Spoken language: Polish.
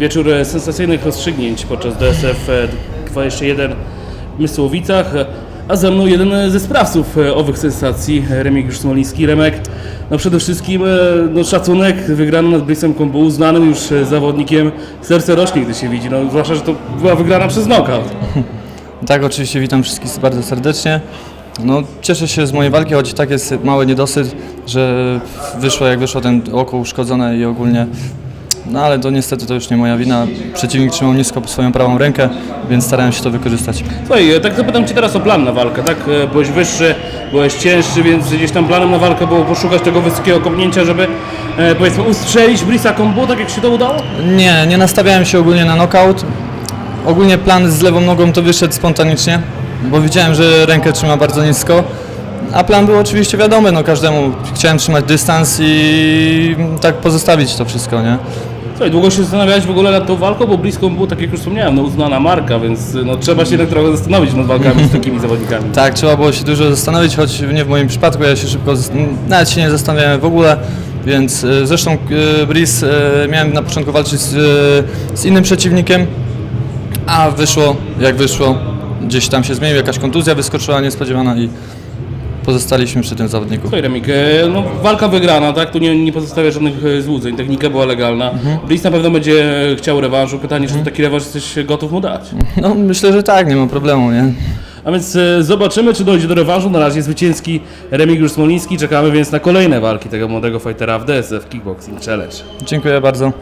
Wieczór sensacyjnych rozstrzygnięć podczas DSF e, 21 w Mysłowicach, a ze mną jeden ze sprawców owych sensacji, Remigiusz Smoliński. Remek, no przede wszystkim e, no szacunek, wygrany nad Brysem Kombu, uznanym już zawodnikiem, serce rośnie, gdy się widzi, no zwłaszcza, że to była wygrana przez knockout. Tak, oczywiście witam wszystkich bardzo serdecznie. No, cieszę się z mojej walki, choć tak jest mały niedosyt, że wyszło jak wyszło, ten oko uszkodzone i ogólnie. No ale to niestety to już nie moja wina. Przeciwnik trzymał nisko swoją prawą rękę, więc starałem się to wykorzystać. Słuchaj, e, tak zapytam Cię teraz o plan na walkę, tak? E, Byłeś wyższy, byłeś cięższy, więc gdzieś tam planem na walkę było poszukać tego wysokiego kopnięcia, żeby e, powiedzmy ustrzelić Brisa Kombu, tak jak się to udało? Nie, nie nastawiałem się ogólnie na knockout. Ogólnie plan z lewą nogą to wyszedł spontanicznie, bo widziałem, że rękę trzyma bardzo nisko. A plan był oczywiście wiadomy, no każdemu chciałem trzymać dystans i tak pozostawić to wszystko, nie? Słuchaj, długo się zastanawiałeś w ogóle nad tą walką, bo blisko był, tak jak już wspomniałem, no uznana marka, więc no, trzeba się jednak trochę zastanowić nad walkami z takimi zawodnikami. Tak, trzeba było się dużo zastanowić, choć nie w moim przypadku, ja się szybko, nawet się nie zastanawiałem w ogóle, więc e, zresztą e, Brice e, miałem na początku walczyć z, z innym przeciwnikiem, a wyszło jak wyszło, gdzieś tam się zmienił, jakaś kontuzja wyskoczyła niespodziewana i pozostaliśmy przy tym zawodniku. Słuchaj Remik, e, no, walka wygrana, tak? Tu nie, nie pozostawia żadnych e, złudzeń, technika była legalna. Mhm. Blis na pewno będzie chciał rewanżu, pytanie, czy ty taki rewanż jesteś gotów mu dać? No myślę, że tak, nie ma problemu, nie? A więc e, zobaczymy, czy dojdzie do rewanżu. Na razie zwycięski Remigiusz Smoliński. Czekamy więc na kolejne walki tego młodego fightera w DSF Kickboxing Challenge. Dziękuję bardzo.